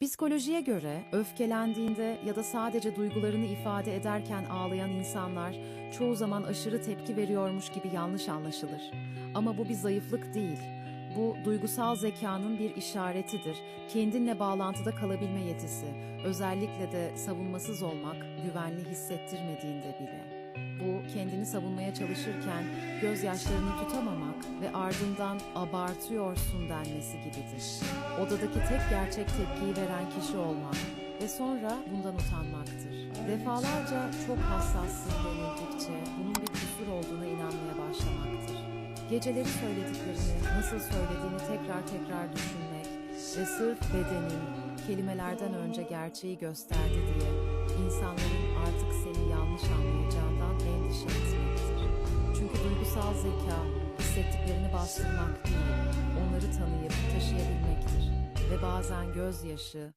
Psikolojiye göre öfkelendiğinde ya da sadece duygularını ifade ederken ağlayan insanlar çoğu zaman aşırı tepki veriyormuş gibi yanlış anlaşılır. Ama bu bir zayıflık değil. Bu duygusal zekanın bir işaretidir. Kendinle bağlantıda kalabilme yetisi. Özellikle de savunmasız olmak, güvenli hissettirmediğinde bile. Kendini savunmaya çalışırken gözyaşlarını tutamamak ve ardından abartıyorsun denmesi gibidir. Odadaki tek gerçek tepkiyi veren kişi olmak ve sonra bundan utanmaktır. Defalarca çok hassassın denildikçe bunun bir kusur olduğuna inanmaya başlamaktır. Geceleri söylediklerini, nasıl söylediğini tekrar tekrar düşünmek ve sırf bedenin kelimelerden önce gerçeği gösterdi diye zeka hissettiklerini bastırmak değil, onları tanıyıp taşıyabilmektir. Ve bazen gözyaşı,